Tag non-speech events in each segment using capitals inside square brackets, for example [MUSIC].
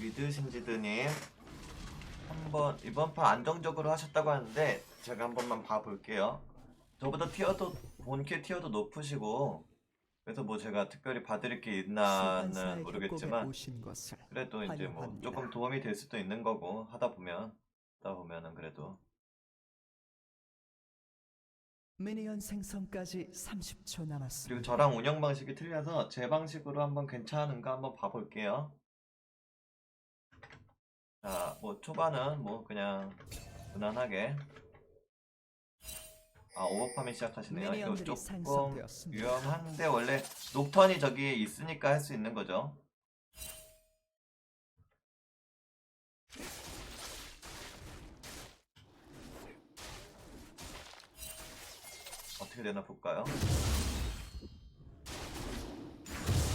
위드 신지드님 한번 이번 판 안정적으로 하셨다고 하는데 제가 한 번만 봐볼게요. 저보다 티어도 본캐 티어도 높으시고 그래서 뭐 제가 특별히 봐드릴 게 있나는 모르겠지만 그래도 이제 뭐. 조금 도움이 될 수도 있는 거고 하다 보면 하다 보면은 그래도 미니언 생성까지 30초 남았습니다. 그리고 저랑 운영 방식이 틀려서 제 방식으로 한번 괜찮은가 한번 봐볼게요. 자, 뭐 초반은 뭐 그냥 무난하게 아 오버팜이 시작하시네요. 이거 미니언들이 조금. 위험한데 원래 녹턴이 저기 있으니까 할 수 있는 거죠. 어떻게 되나 볼까요?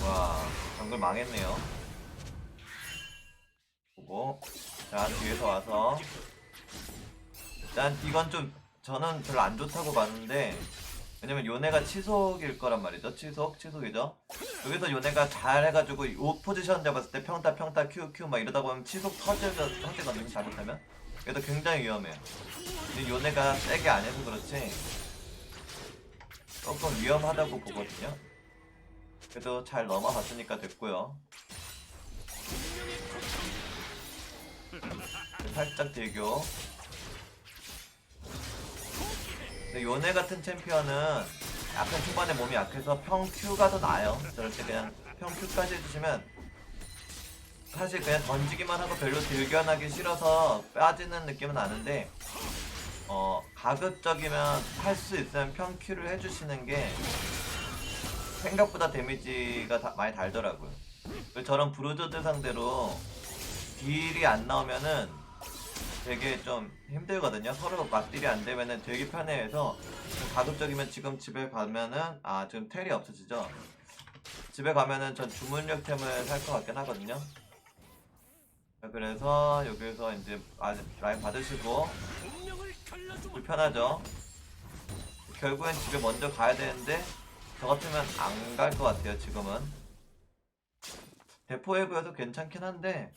와, 정글 망했네요. 보고, 자, 뒤에서 와서. 일단, 이건 좀, 저는 별로 안 좋다고 봤는데, 왜냐면 요네가 치속일 거란 말이죠. 치속, 치속이죠. 여기서 요네가 잘 해가지고, 요 포지션 잡았을 때 평타, 평타, 큐, 큐, 막 이러다 보면 치속 터져서 터지거든요, 잘못하면. 그래서 굉장히 위험해요. 근데 요네가 세게 안 해서 그렇지, 조금 위험하다고 보거든요. 그래도 잘 넘어갔으니까 됐고요. 살짝 대교. 근데 요네 같은 챔피언은 약간 초반에 몸이 약해서 평큐가 더 나아요. 저럴 때 그냥 평큐까지 해주시면 사실 그냥 던지기만 하고 별로 들견하기 싫어서 빠지는 느낌은 나는데 어 가급적이면 할 수 있으면 평큐를 해주시는 게 생각보다 데미지가 다- 많이 달더라고요. 저런 브루저들 상대로 딜이 안 나오면은 되게 좀 힘들거든요. 서로 맞딜이 안 되면은 되게 편해해서 좀 가급적이면 지금 집에 가면은 아 지금 텔이 없어지죠. 집에 가면은 전 주문력 템을 살 것 같긴 하거든요. 자, 그래서 여기서 이제 아, 라인 받으시고 불편하죠. 결국엔 집에 먼저 가야 되는데 저 같으면 안 갈 것 같아요. 지금은 대포해구여도 괜찮긴 한데.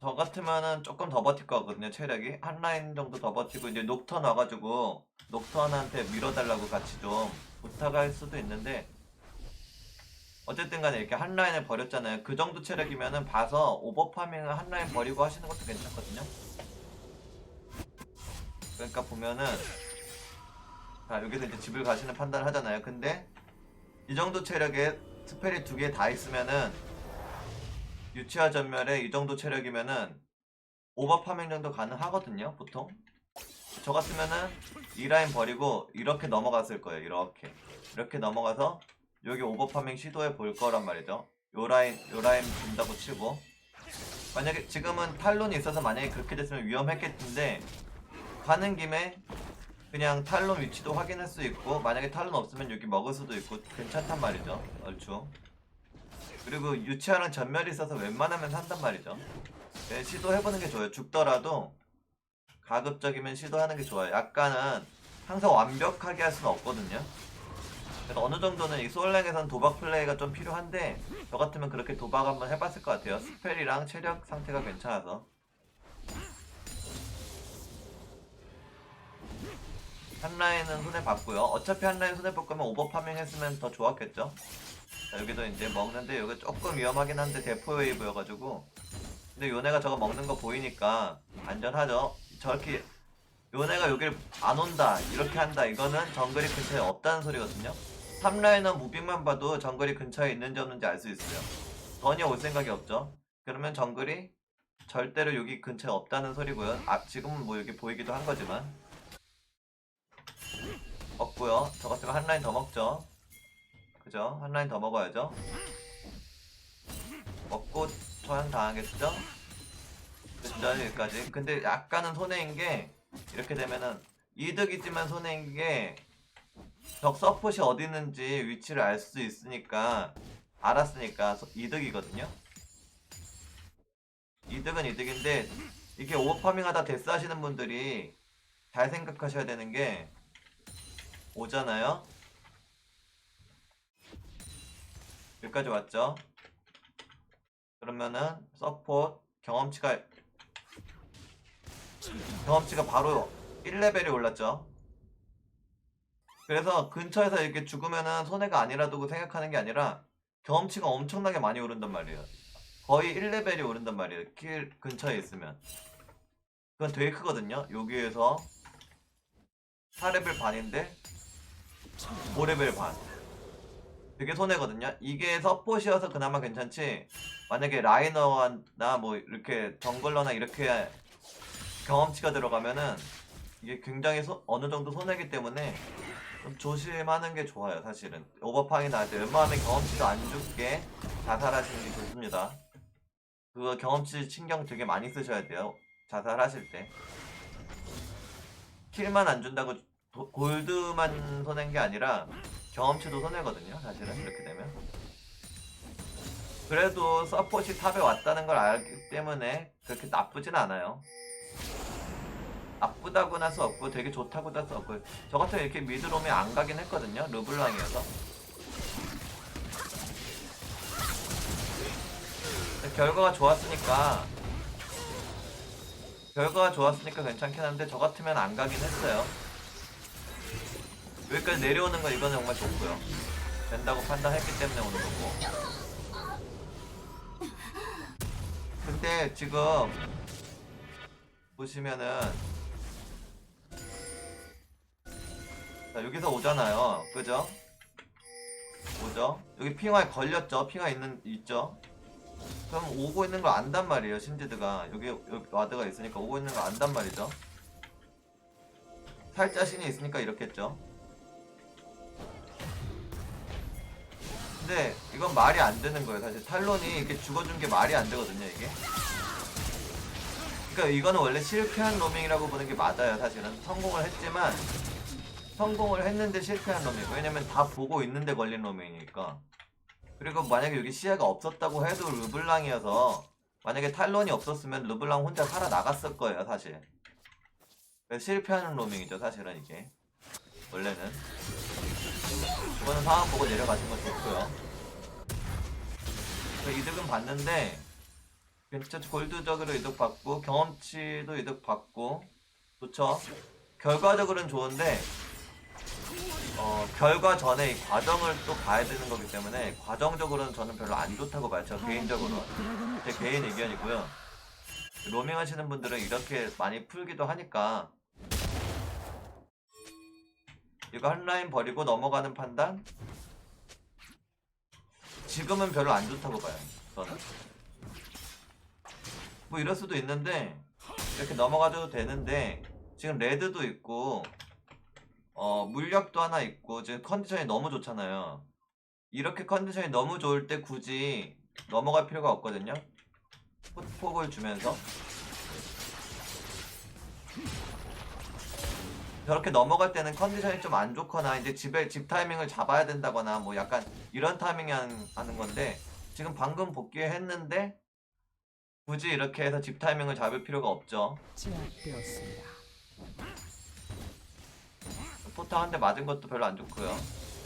저 같으면은 조금 더 버틸 것 같거든요. 체력이 한 라인 정도 더 버티고 이제 녹턴 와가지고 녹턴한테 밀어달라고 같이 좀 부탁할 수도 있는데 어쨌든 간에 이렇게 한 라인을 버렸잖아요. 그 정도 체력이면은 봐서 오버파밍을 한 라인 버리고 하시는 것도 괜찮거든요. 그러니까 보면은 자 여기서 이제 집을 가시는 판단을 하잖아요. 근데 이 정도 체력에 스펠이 두 개 다 있으면은 유치화 전멸에 이 정도 체력이면은 오버 파밍 정도 가능하거든요, 보통. 저 같으면은 이 라인 버리고 이렇게 넘어갔을 거예요, 이렇게. 이렇게 넘어가서 여기 오버 파밍 시도해 볼 거란 말이죠. 요 라인, 요 라인 준다고 치고. 만약에 지금은 탈론이 있어서 만약에 그렇게 됐으면 위험했겠는데 가는 김에 그냥 탈론 위치도 확인할 수 있고 만약에 탈론 없으면 여기 먹을 수도 있고 괜찮단 말이죠, 얼추. 그리고 유치하는 전멸이 있어서 웬만하면 한단 말이죠. 네, 시도해보는 게 좋아요. 죽더라도 가급적이면 시도하는 게 좋아요. 약간은 항상 완벽하게 할 수는 없거든요. 그래서 어느 정도는 이 솔랭에선 도박 플레이가 좀 필요한데 저 같으면 그렇게 도박 한번 해봤을 것 같아요. 스펠이랑 체력 상태가 괜찮아서. 한 라인은 손해 봤고요. 어차피 한 라인 손해 볼 거면 오버 파밍 했으면 더 좋았겠죠. 자, 여기도 이제 먹는데 여기 조금 위험하긴 한데 대포 웨이브여가지고. 근데 요네가 저거 먹는 거 보이니까 안전하죠? 저렇게 요네가 여길 안 온다 이렇게 한다 이거는 정글이 근처에 없다는 소리거든요? 3라인은 무빙만 봐도 정글이 근처에 있는지 없는지 알 수 있어요. 전혀 올 생각이 없죠? 그러면 정글이 절대로 여기 근처에 없다는 소리고요. 아 지금은 뭐 여기 보이기도 한 거지만. 없고요. 저 같으면 한 라인 더 먹죠 그죠? 한 라인 더 먹어야죠. 먹고 처형 당하겠죠? 그죠? 여기까지. 근데 약간은 손해인 게 이렇게 되면은 이득이지만 손해인 게 적 서폿이 어디 있는지 위치를 알 수 있으니까 알았으니까 소- 이득이거든요. 이득은 이득인데 이게 오버파밍 하다 데스 하시는 분들이 잘 생각하셔야 되는 게 오잖아요. 여기까지 왔죠? 그러면은 서포트 경험치가 경험치가 바로 1레벨이 올랐죠. 그래서 근처에서 이렇게 죽으면은 손해가 아니라고 생각하는 게 아니라 경험치가 엄청나게 많이 오른단 말이에요. 거의 1레벨이 오른단 말이에요. 킬 근처에 있으면. 그건 되게 크거든요. 여기에서 4레벨 반인데 5레벨 반. 되게 손해거든요. 이게 서폿이어서 그나마 괜찮지. 만약에 라이너나 뭐 이렇게 정글러나 이렇게 경험치가 들어가면은 이게 굉장히 소- 어느 정도 손해기 때문에 좀 조심하는 게 좋아요, 사실은. 오버팡이 나올 때 웬만하면 경험치도 안 죽게 자살하시는 게 좋습니다. 그거 경험치 신경 되게 많이 쓰셔야 돼요. 자살하실 때. 킬만 안 준다고 도- 골드만 손해인 게 아니라 경험치도 손해거든요, 사실은 이렇게 되면. 그래도 서폿이 탑에 왔다는 걸 알기 때문에 그렇게 나쁘진 않아요. 나쁘다고 나 서 없고 되게 좋다고 나 서 없고 저 같은 이렇게 미드롬에 안 가긴 했거든요 르블랑이어서 결과가 좋았으니까 결과가 좋았으니까 괜찮긴 한데 저 같으면 안 가긴 했어요 여기까지 내려오는 건 이거는 정말 좋고요 된다고 판단했기 때문에 오는 거고 근데 지금 보시면은 자 여기서 오잖아요 그죠? 오죠? 여기 핑화에 걸렸죠? 핑화 있는 있죠? 그럼 오고 있는 걸 안단 말이에요 신지드가 여기, 여기 와드가 있으니까 오고 있는 걸 안단 말이죠 살 자신이 있으니까 이렇게 했죠 근데 이건 말이 안 되는 거예요. 사실 탈론이 이렇게 죽어준 게 말이 안 되거든요 이게. 그러니까 이거는 원래 실패한 로밍이라고 보는 게 맞아요 사실은. 성공을 했지만 성공을 했는데 실패한 로밍 왜냐면 다 보고 있는데 걸린 로밍이니까. 그리고 만약에 여기 시야가 없었다고 해도 르블랑이어서 만약에 탈론이 없었으면 르블랑 혼자 살아나갔을 거예요 사실. 실패하는 로밍이죠 사실은 이게. 원래는 이거는 상황 보고 내려가신 건 좋고요 그래서 이득은 봤는데 괜찮죠 골드적으로 이득 받고 경험치도 이득 받고 좋죠 결과적으로는 좋은데 어, 결과 전에 이 과정을 또 봐야 되는 거기 때문에 과정적으로는 저는 별로 안 좋다고 봐요. 저 개인적으로 제 개인 의견이고요. 로밍 하시는 분들은 이렇게 많이 풀기도 하니까 이거 한 라인 버리고 넘어가는 판단 지금은 별로 안 좋다고 봐요. 저는 뭐 이럴 수도 있는데 이렇게 넘어가도 되는데 지금 레드도 있고 어, 물력도 하나 있고 지금 컨디션이 너무 좋잖아요. 이렇게 컨디션이 너무 좋을 때 굳이 넘어갈 필요가 없거든요. 풋폭을 주면서 저렇게 넘어갈 때는 컨디션이 좀 안 좋거나 이제 집에 집 타이밍을 잡아야 된다거나 뭐 약간 이런 타이밍에 하는, 건데 지금 방금 복귀했는데 굳이 이렇게 해서 집 타이밍을 잡을 필요가 없죠. 제압되었습니다. 포터 한대 맞은 것도 별로 안 좋고요.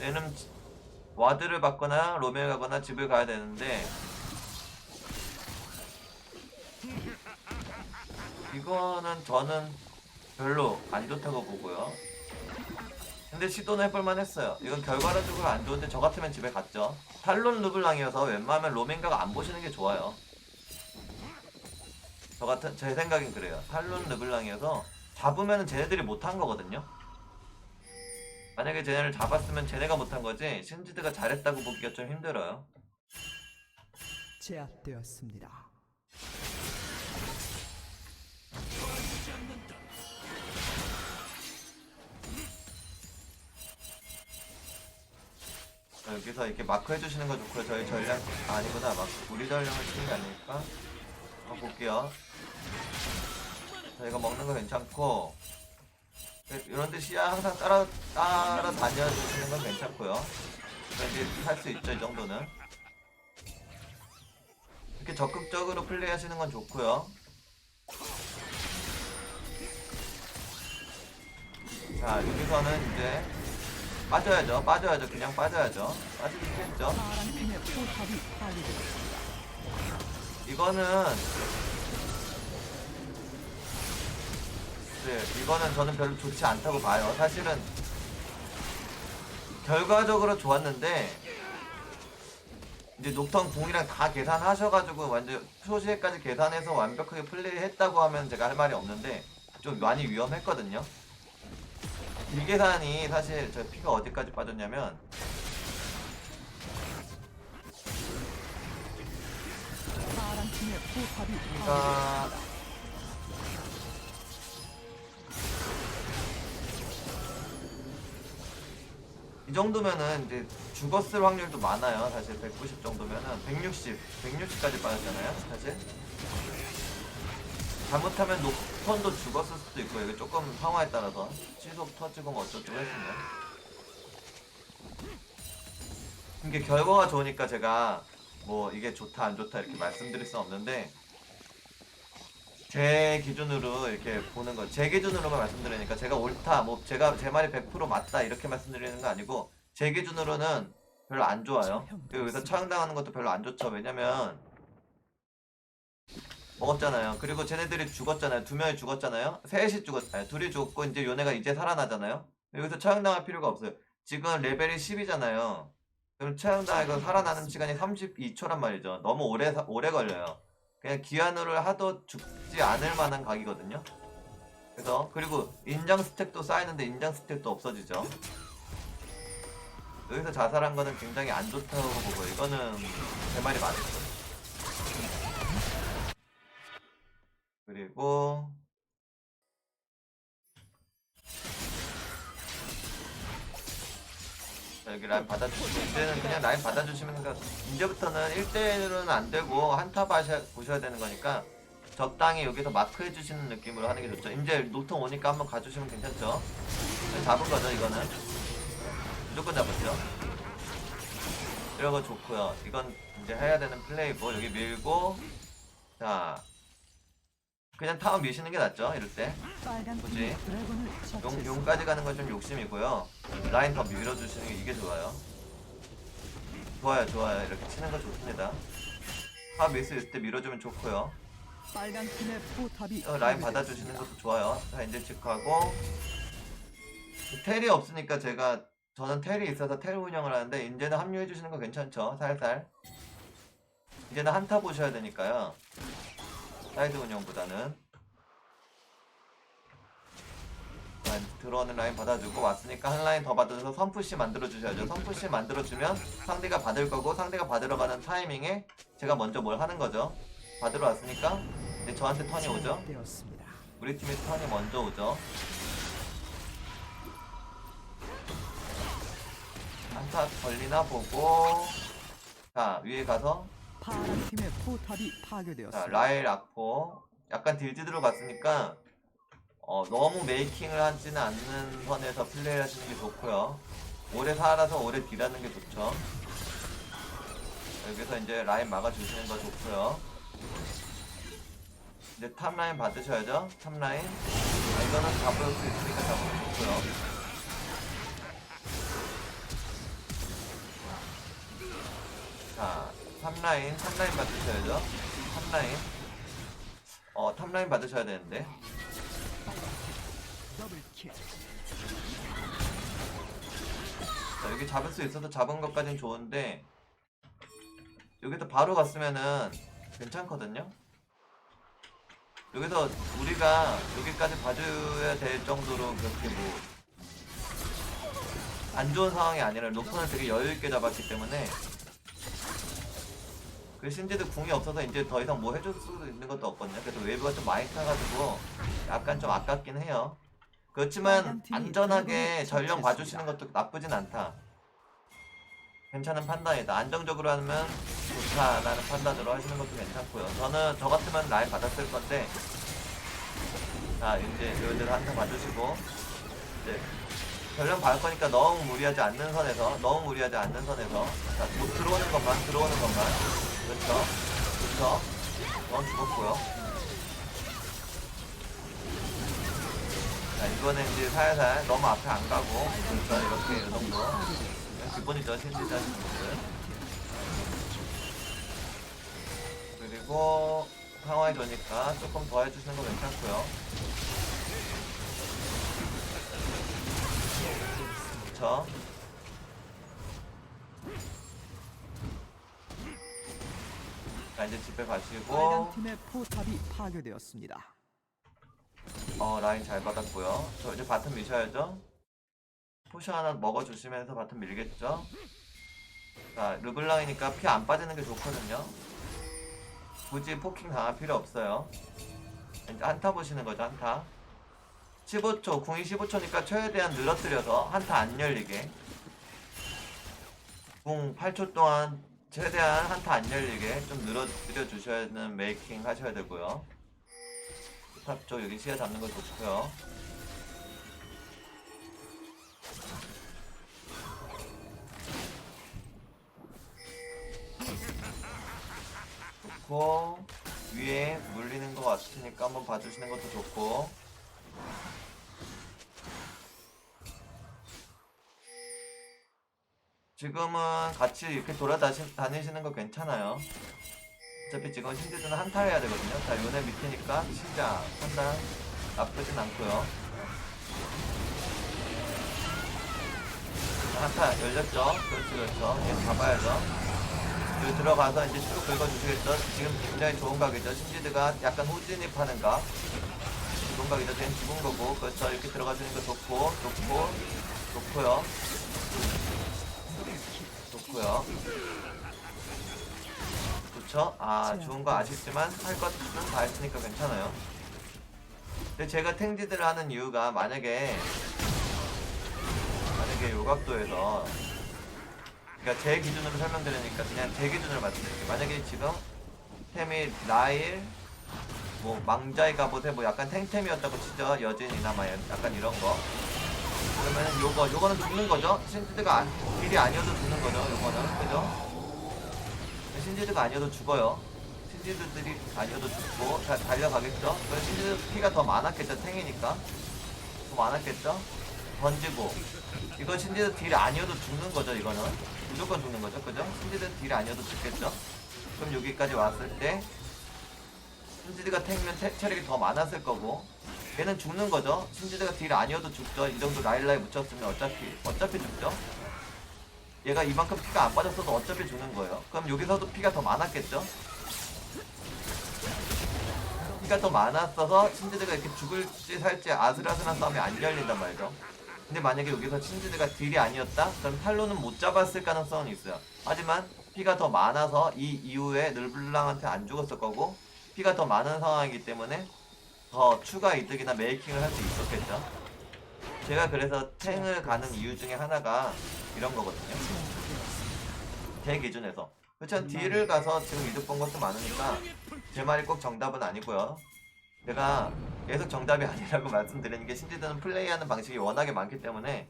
얘는 지- 와드를 받거나 로밍을 가거나 집을 가야 되는데 이거는 저는 별로 안 좋다고 보고요. 근데 시도는 해볼만 했어요. 이건 결과적으로 안 좋은데 저 같으면 집에 갔죠. 탈론 르블랑이어서 웬만하면 로밍가가 안 보시는 게 좋아요. 저 같은 제 생각엔 그래요. 탈론 르블랑이어서 잡으면 쟤네들이 못한 거거든요. 만약에 쟤네를 잡았으면 쟤네가 못한 거지 신지드가 잘했다고 보기가 좀 힘들어요. 제압되었습니다. 여기서 이렇게 마크 해주시는 거 좋고요. 저희 전략 아, 아니구나. 막 우리 전략을 치는 게 아니니까 한번 볼게요. 저희가 먹는 거 괜찮고 네, 이런 데 시야 항상 따라 따라 다녀주시는 건 괜찮고요. 왠지 할수 있죠 이 정도는. 이렇게 적극적으로 플레이하시는 건 좋고요. 자 여기서는 이제 빠져야죠 빠져야죠 그냥 빠져야죠 빠지기 했죠. 이거는 네, 이거는 저는 별로 좋지 않다고 봐요. 사실은 결과적으로 좋았는데 이제 녹턴 궁이랑 다 계산하셔가지고 완전 소시에까지 계산해서 완벽하게 플레이했다고 하면 제가 할 말이 없는데 좀 많이 위험했거든요. 일 계산이 사실 저 피가 어디까지 빠졌냐면 파란 팀의 포탑이 피가 이 정도면은 이제 죽었을 확률도 많아요. 사실 190 정도면은 160, 160까지 빠졌잖아요. 사실 잘못하면 녹턴도 죽었을 수도 있고 이게 조금 상황에 따라서 취속 터지고 뭐 어쩌고 했으면 이게 결과가 좋으니까 제가 뭐 이게 좋다 안 좋다 이렇게 말씀드릴 수 없는데 제 기준으로 이렇게 보는 거, 제 기준으로만 말씀드리니까 제가 옳다, 뭐 제가 제 말이 100% 맞다 이렇게 말씀드리는 거 아니고 제 기준으로는 별로 안 좋아요. 여기서 처형당하는 것도 별로 안 좋죠. 왜냐면 먹었잖아요. 그리고 쟤네들이 죽었잖아요. 두 명이 죽었잖아요. 셋이 죽었, 아니 둘이 죽었고 이제 요네가 이제 살아나잖아요. 여기서 처형당할 필요가 없어요. 지금 레벨이 10이잖아요. 그럼 처형당하고 살아나는 시간이 32초란 말이죠. 너무 오래 사- 오래 걸려요. 그냥 기한으로 하도 죽지 않을 만한 각이거든요. 그래서 그리고 인장 스택도 쌓이는데 인장 스택도 없어지죠. 여기서 자살한 거는 굉장히 안 좋다고 보고 이거는 제 말이 맞았어. 그리고 자, 여기 라인 받아주시고 이제는 그냥 라인 받아주시면 그러니까 이제부터는 1대1은 안 되고 한타 보셔야 되는 거니까 적당히 여기서 마크 해 주시는 느낌으로 하는 게 좋죠. 이제 노통 오니까 한번 가주시면 괜찮죠. 잡은 거죠 이거는 무조건 잡았죠. 이런 거 좋고요. 이건 이제 해야 되는 플레이고 여기 밀고 자 그냥 타워 미시는 게 낫죠 이럴 때. 뭐지? 용. 용까지 가는 건 좀 욕심이고요. 라인 더 밀어주시는 게 이게 좋아요. 좋아요, 좋아요. 이렇게 치는 거 좋습니다. 탑 미스 있을 때 밀어주면 좋고요. 어, 라인 받아주시는 것도 좋아요. 자, 이제 직하고 텔이 없으니까 제가 저는 텔이 있어서 텔 운영을 하는데 이제는 합류해 주시는 거 괜찮죠? 살살. 이제는 한타 보셔야 되니까요. 사이드 운영보다는. 자, 들어오는 라인 받아주고 왔으니까 한 라인 더 받아줘서 선푸시 만들어 주셔야죠. 선푸시 만들어 주면 상대가 받을 거고 상대가 받으러 가는 타이밍에 제가 먼저 뭘 하는 거죠. 받으러 왔으니까 이제 저한테 턴이 오죠. 우리 팀의 턴이 먼저 오죠. 한타 걸리나 보고 자 위에 가서 파란 팀의 포탑이 자 파괴되었습니다. 라일 악포 약간 딜드 들어갔으니까 어, 너무 메이킹을 하지는 않는 선에서 플레이 하시는 게 좋고요. 오래 살아서 오래 딜하는 게 좋죠. 여기서 이제 라인 막아주시는 거 좋고요. 이제 탑 라인 받으셔야죠. 탑 라인. 아, 이거는 잡을 수 있으니까 잡으면 좋고요. 탑 라인, 탑 라인 받으셔야죠. 탑 라인. 어, 탑 라인 받으셔야 되는데. 자, 여기 잡을 수 있어서 잡은 것까진 좋은데 여기서 바로 갔으면은 괜찮거든요. 여기서 우리가 여기까지 봐줘야 될 정도로 그렇게 뭐 안 좋은 상황이 아니라 로프는 되게 여유 있게 잡았기 때문에 그 신지도 궁이 없어서 이제 더 이상 뭐 해줄 수도 있는 것도 없거든요. 그래서 웨이브가 좀 많이 타가지고 약간 좀 아깝긴 해요. 그렇지만 안전하게 전령 봐주시는 것도 나쁘진 않다. 괜찮은 판단이다. 안정적으로 하면 좋다라는 판단으로 하시는 것도 괜찮고요. 저는 저 같으면 라인 받았을 건데, 자 이제 여기들 한타 봐주시고 이제 전령 받을 거니까 너무 무리하지 않는 선에서 너무 무리하지 않는 선에서 자, 뭐 들어오는 것만 들어오는 것만 그렇죠, 그렇죠. 넌 죽었고요. 자 이거는 이제 살살 너무 앞에 안 가고 그렇죠 이렇게 이 정도 기본이죠 신지자 분들 그리고 그리고 상황이 좋으니까 조금 더 해주시는 거 괜찮고요. 그쵸? 자 이제 집에 가시고 빨간 팀의 포탑이 파괴되었습니다. 어 라인 잘 받았고요. 저 이제 바텀 미셔야죠. 포션 하나 먹어주시면서 바텀 밀겠죠. 자 르블랑이니까 피 안 빠지는 게 좋거든요. 굳이 포킹 당할 필요 없어요. 이제 한타 보시는 거죠 한타. 15초 궁이 15초니까 최대한 늘어뜨려서 한타 안 열리게. 궁 8초 동안 최대한 한타 안 열리게 좀 늘어뜨려 주셔야 되는 메이킹 하셔야 되고요. 탑 쪽 여기 시야 잡는 거 좋고요. 좋고 위에 물리는 거 같으니까 한번 봐주시는 것도 좋고 지금은 같이 이렇게 돌아다니시는 거 괜찮아요. 어차피 지금 신지드는 한타 해야 되거든요. 자, 요네 밑이니까 시작, 판단 나쁘진 않고요. 자, 한타 열렸죠? 그렇죠, 그렇죠. 얘 잡아야죠. 여기 들어가서 이제 쭉 긁어주시겠죠? 지금 굉장히 좋은 각이죠. 신지드가 약간 후진입 하는 각. 좋은 각이죠. 쟤는 죽은 거고. 그렇죠. 이렇게 들어가주는 거 좋고, 좋고, 좋고요. 좋고요. 좋죠? 아, 좋은 거 아쉽지만 할 것은 다 했으니까 괜찮아요. 근데 제가 탱지드를 하는 이유가 만약에 만약에 요각도에서 그러니까 제 기준으로 설명드리니까 그냥 제 기준으로 말씀드릴게요. 만약에 지금 템이 라일 뭐 망자의 갑옷에 뭐 약간 탱템이었다고 치죠. 여진이나 막 약간 이런 거. 그러면 요거 요거는 죽는 거죠. 신지드가 안, 딜이 아니어도 죽는 거죠. 요거는 그죠? 신지드가 아니어도 죽어요. 신지드들이 아니어도 죽고 다 달려가겠죠. 그럼 신지드 피가 더 많았겠죠. 탱이니까 더 많았겠죠. 던지고 이건 신지드 딜이 아니어도 죽는 거죠. 이거는 무조건 죽는 거죠. 그죠? 신지드 딜이 아니어도 죽겠죠. 그럼 여기까지 왔을 때 신지드가 탱면 태- 체력이 더 많았을 거고 얘는 죽는 거죠. 신지드가 딜 아니어도 죽죠. 이 정도 라일라에 묻혔으면 어차피 어차피 죽죠. 얘가 이만큼 피가 안 빠졌어도 어차피 죽는 거예요. 그럼 여기서도 피가 더 많았겠죠? 피가 더 많았어서 신지드가 이렇게 죽을지 살지 아슬아슬한 싸움이 안 열린단 말이죠. 근데 만약에 여기서 신지드가 딜이 아니었다? 그럼 탈로는 못 잡았을 가능성은 있어요. 하지만 피가 더 많아서 이 이후에 늘블랑한테 안 죽었을 거고 피가 더 많은 상황이기 때문에 더 추가 이득이나 메이킹을 할 수 있었겠죠. 제가 그래서 탱을 가는 이유 중에 하나가 이런 거거든요. 제 기준에서. 그렇죠. 딜을 가서 지금 이득 본 것도 많으니까 제 말이 꼭 정답은 아니고요. 제가 계속 정답이 [LAUGHS] 아니라고 말씀드리는 게 신지드는 플레이하는 방식이 워낙에 많기 때문에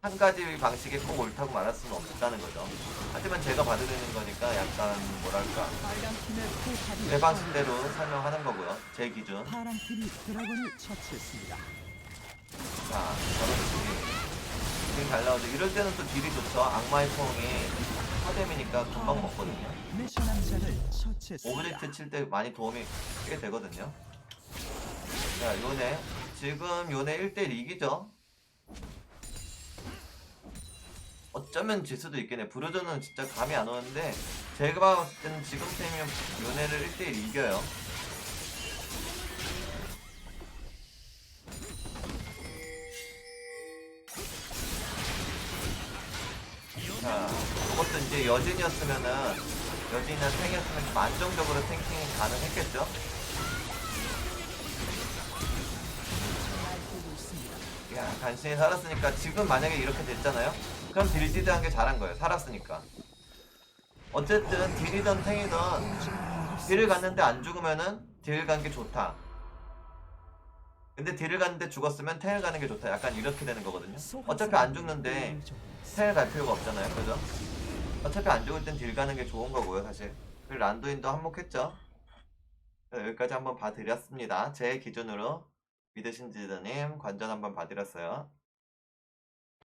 한 가지 방식이 꼭 옳다고 말할 수는 없다는 거죠. 하지만 제가 봐드리는 거니까 약간 뭐랄까 제 방식대로 설명하는 거고요. 제 기준. 파란 팀이 드래곤을 처치했습니다. 자, 저런 딜이 딜이 잘 나오죠. 이럴 때는 또 딜이 좋죠. 악마의 포옹이 서뎀이니까 금방 먹거든요. 미션 처치했습니다. 오브젝트 칠 때 많이 도움이 꽤 되거든요. 자, 요네. 지금 요네 1대1 이기죠? 어쩌면 질 수도 있겠네. 브루저는 진짜 감이 안 오는데, 제가 봤을 때는 지금 템이면 요네를 1대1 이겨요. 자, 그것도 이제 여진이었으면은, 여진이나 탱이었으면 좀 안정적으로 탱킹이 가능했겠죠? 야, 간신히 살았으니까 지금 만약에 이렇게 됐잖아요? 그럼 딜지드 한 게 잘한 거예요. 살았으니까. 어쨌든 딜이든 탱이든 딜을 갔는데 안 죽으면은 딜 간 게 좋다. 근데 딜을 갔는데 죽었으면 탱을 가는 게 좋다. 약간 이렇게 되는 거거든요. 어차피 안 죽는데 탱을 갈 필요가 없잖아요. 그죠? 어차피 안 죽을 땐 딜 가는 게 좋은 거고요, 사실. 그리고 란도인도 한몫했죠. 자, 여기까지 한번 봐드렸습니다. 제 기준으로 믿으신 지드님 관전 한번 봐드렸어요.